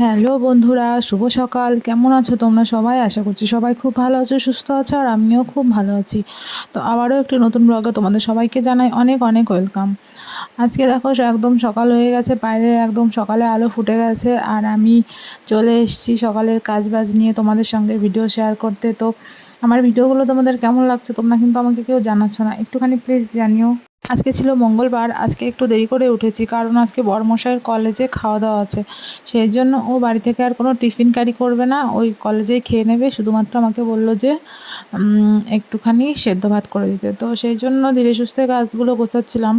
Hello বন্ধুরা, শুভ সকাল। কেমন আছো তোমরা সবাই? আশা করছি সবাই খুব ভালো আছো, সুস্থ আছো, আর আমিও খুব ভালো আছি। তো আবারও একটি নতুন ব্লগে তোমাদের সবাইকে জানাই অনেক অনেক ওয়েলকাম আজকে দেখো, একদম সকাল হয়ে গেছে, বাইরে একদম সকালে আলো ফুটে গেছে, আর আমি চলে এসেছি সকালের কাজ বাজ নিয়ে তোমাদের সঙ্গে ভিডিও শেয়ার করতে। তো আমার ভিডিওগুলো তোমাদের কেমন লাগছে তোমরা কিন্তু আমাকে কেউ জানাচ্ছ না। একটুখানি প্লিজ জানিও। আজকে ছিল মঙ্গলবার, আজকে একটু দেরি করে উঠেছি কারণ আজকে বড়মশাইয়ের কলেজে খাওয়া দাওয়া আছে। সেই জন্য ও বাড়ি থেকে আর কোনো টিফিন ক্যারি করবে না, ওই কলেজেই খেয়ে নেবে। শুধুমাত্র আমাকে বলল যে একটুখানি সেদ্ধ ভাত করে দিতে। তো সেই জন্য ধীরে সুস্থে কাজগুলো গোছাচ্ছিলাম।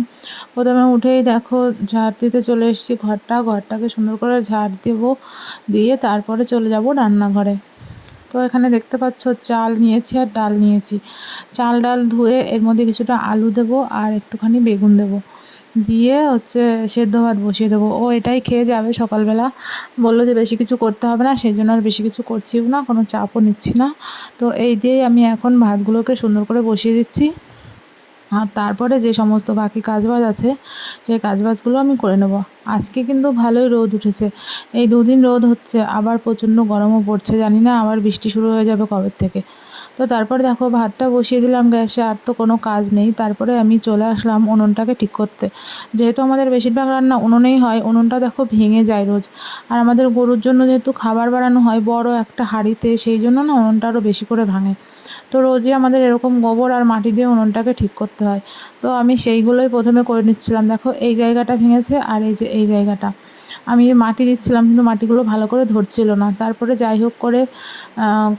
প্রথমে উঠেই দেখো ঝাড় দিতে চলে এসেছি ঘরটা। ঘরটাকে সুন্দর করে ঝাড় দেবো, দিয়ে তারপরে চলে যাব রান্নাঘরে। তো এখানে দেখতে পাচ্ছ চাল নিয়েছি আর ডাল নিয়েছি। চাল ডাল ধুয়ে এর মধ্যে কিছুটা আলু দেব আর একটুখানি বেগুন দেব। দিয়ে হচ্ছে সেদ্ধ ভাত বসিয়ে দেবো। ও এটাই খেয়ে যাবে সকালবেলা। বলল যে বেশি কিছু করতে হবে না, সেই জন্য আর বেশি কিছু করছিও না, কোনো চাপও নিচ্ছি না। তো এই দিয়েই আমি এখন ভাতগুলোকে সুন্দর করে বসিয়ে দিচ্ছি। আর তারপরে যে সমস্ত বাকি কাজবাজ আছে, সেই কাজবাজগুলো আমি করে নেব। আজকে কিন্তু ভালোই রোদ উঠেছে। এই দুদিন রোদ হচ্ছে, আবার প্রচণ্ড গরমও পড়ছে, জানি না আবার বৃষ্টি শুরু হয়ে যাবে কবের থেকে। তো তারপর দেখো, ভাতটা বসিয়ে দিলাম গ্যাসে, আর তো কোনো কাজ নেই। তারপরে আমি চলে আসলাম উনুনটাকে ঠিক করতে। যেহেতু আমাদের বেশিরভাগ রান্না উনুনেই হয়, উনুনটা দেখো ভেঙে যায় রোজ। আর আমাদের গরুর জন্য যেহেতু খাবার বানানো হয়, বড় একটা হাঁড়িতে, সেই জন্য না উনুনটা আরও বেশি করে ভাঙে। তো রোজই আমাদের এরকম গোবর আর মাটি দিয়ে উনুনটাকে ঠিক করতে হয়। তো আমি সেইগুলোই প্রথমে করে নিচ্ছিলাম। দেখো, এই জায়গাটা ভেঙেছে আর এই যে, এই জায়গাটা। আমি মাটি দিচ্ছিলাম কিন্তু মাটিগুলো ভালো করে ধরছিল না। তারপরে যাই হোক করে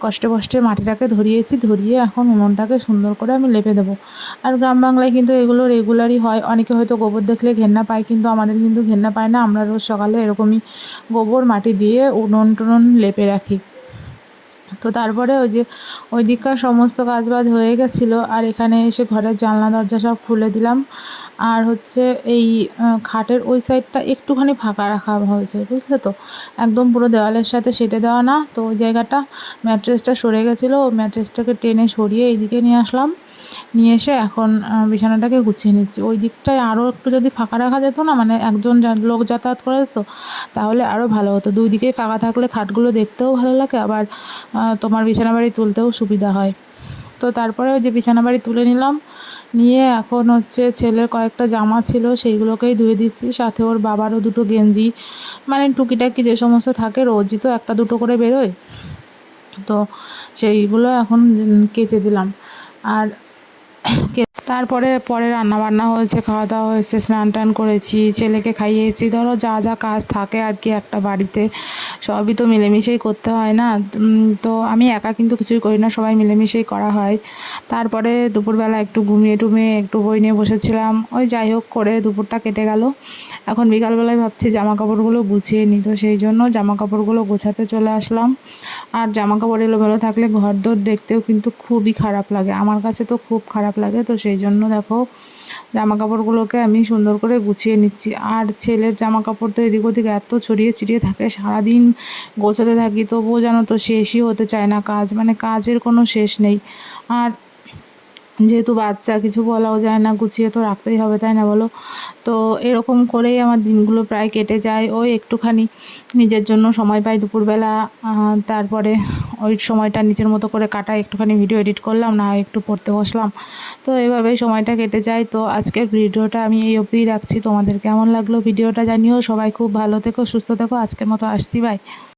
কষ্টে কষ্টে মাটিটাকে ধরিয়েছি, ধরিয়ে এখন উনুনটাকে সুন্দর করে আমি লেপে দেবো। আর গ্রাম বাংলায় কিন্তু এগুলো রেগুলারই হয়। অনেকে হয়তো গোবর দেখলে ঘেন্না পায়, কিন্তু আমাদের কিন্তু ঘেন্না পায় না। আমরা রোজ সকালে এরকমই গোবর মাটি দিয়ে উনুন টুনুন লেপে রাখি। তো তারপরে ওই যে ওই দিককার সমস্ত কাজবাজ হয়ে গেছিল, আর এখানে এসে ঘরের জানলা, দরজা সব খুলে দিলাম। আর হচ্ছে এই খাটের ওই সাইডটা একটুখানি ফাঁকা রাখা হয়েছে, বুঝলে তো? একদম পুরো দেওয়ালের সাথে সেটে দেওয়া না, তো ওই জায়গাটা ম্যাট্রেসটা সরে গেছিল ম্যাট্রেসটাকে টেনে সরিয়ে এইদিকে নিয়ে আসলাম। নিয়ে এসে এখন বিছানাটাকে গুছিয়ে নিচ্ছি। ওই দিকটায় আরও একটু যদি ফাঁকা রাখা যেত না মানে একজন লোক যাতায়াত করে যেত, তাহলে আরও ভালো হতো। দুই দিকেই ফাঁকা থাকলে খাটগুলো দেখতেও ভালো লাগে, আবার তোমার বিছানা বাড়ি তুলতেও সুবিধা হয়। তো তারপরে ওই যে বিছানা বাড়ি তুলে নিলাম, নিয়ে এখন হচ্ছে ছেলের কয়েকটা জামা ছিল, সেইগুলোকেই ধুয়ে দিচ্ছি। সাথে ওর বাবারও দুটো গেঞ্জি মানে টুকিটাকি যে সমস্ত থাকে, রোজই তো একটা দুটো করে বেরোয়। তো সেইগুলো এখন কেচে দিলাম। আর তারপরে পরে রান্না বান্না হয়েছে খাওয়া দাওয়া হয়েছে স্নান টান করেছি, ছেলেকে খাইয়েছি। ধরো যা যা কাজ থাকে আর কি একটা বাড়িতে, সবই তো মিলেমিশেই করতে হয় না? তো আমি একা কিন্তু কিছুই করি না, সবাই মিলেমিশেই করা হয়। তারপরে দুপুরবেলা একটু ঘুমিয়ে টুমিয়ে একটু বই নিয়ে বসেছিলাম। ওই যাই হোক করে দুপুরটা কেটে গেল। এখন বিকালবেলায় ভাবছি জামা কাপড়গুলো গুছিয়ে নিই তো সেই জন্য জামা কাপড়গুলো গোছাতে চলে আসলাম। আর জামা কাপড় এলোমেলো থাকলে ঘর দোর দেখতেও কিন্তু খুবই খারাপ লাগে। আমার কাছে তো খুব খারাপ লাগে, তো সেই জন্য দেখো জামা কাপড়গুলোকে আমি সুন্দর করে গুছিয়ে নিচ্ছি। আর ছেলের জামা কাপড় তো এদিক ওদিক এত ছড়িয়ে ছিটিয়ে থাকে, সারাদিন গোছাতে থাকি, তবুও যেন তো শেষই হতে চায় না কাজ মানে কাজের কোনো শেষ নেই। আর যেহেতু বাচ্চা, কিছু বলাও যায় না, গুছিয়ে তো রাখতেই হবে, তাই না বলো? তো এরকম করেই আমার দিনগুলো প্রায় কেটে যায়। ওই একটুখানি নিজের জন্য সময় পাই দুপুরবেলা তারপরে ওই সময়টা নিজের মতো করে কাটা একটুখানি ভিডিও এডিট করলাম, না একটু পড়তে বসলাম। তো এভাবেই সময়টা কেটে যায়। তো আজকের ভিডিওটা আমি এই অবধিই রাখছি। তোমাদের কেমন লাগল ভিডিওটা জানিও। সবাই খুব ভালো থেকো, সুস্থ থেকো। আজকের মতো আসছি বাই